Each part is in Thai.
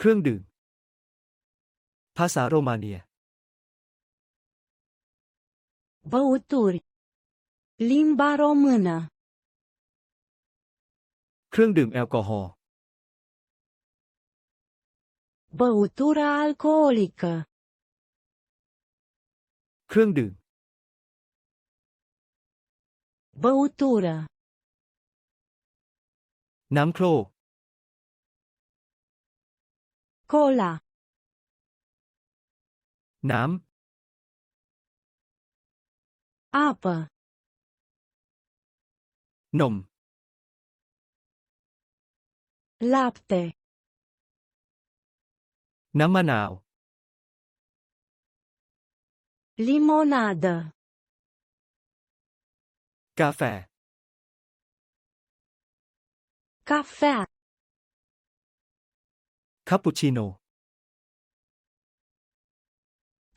เครื่องดื่ม ภาษาโรมาเนียบา u ตูร์ลิมบาร o ม â n เครื่องดื่มแอลกอฮอล์บาตูร r แอลกอฮอลิกเครื่องดื่มบา u ตูร ă น้ำโคลก Cola น้ำ Apă นม Lapte น้ำมะนาว Limonadă กาแฟ Cafea คาปูชิโน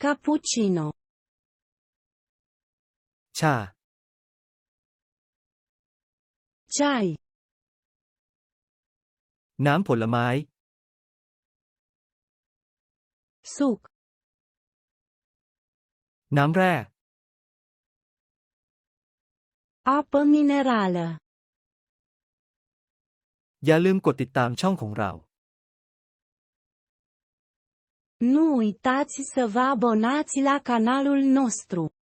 คาปูชิโน n o ชา c h a น้ำผลไม้ สุก น้ำแร่อ apă m ร n e r a l ă อย่าลืมกดติดตามช่องของเรา Nu uitați să vă abonați la canalul nostru.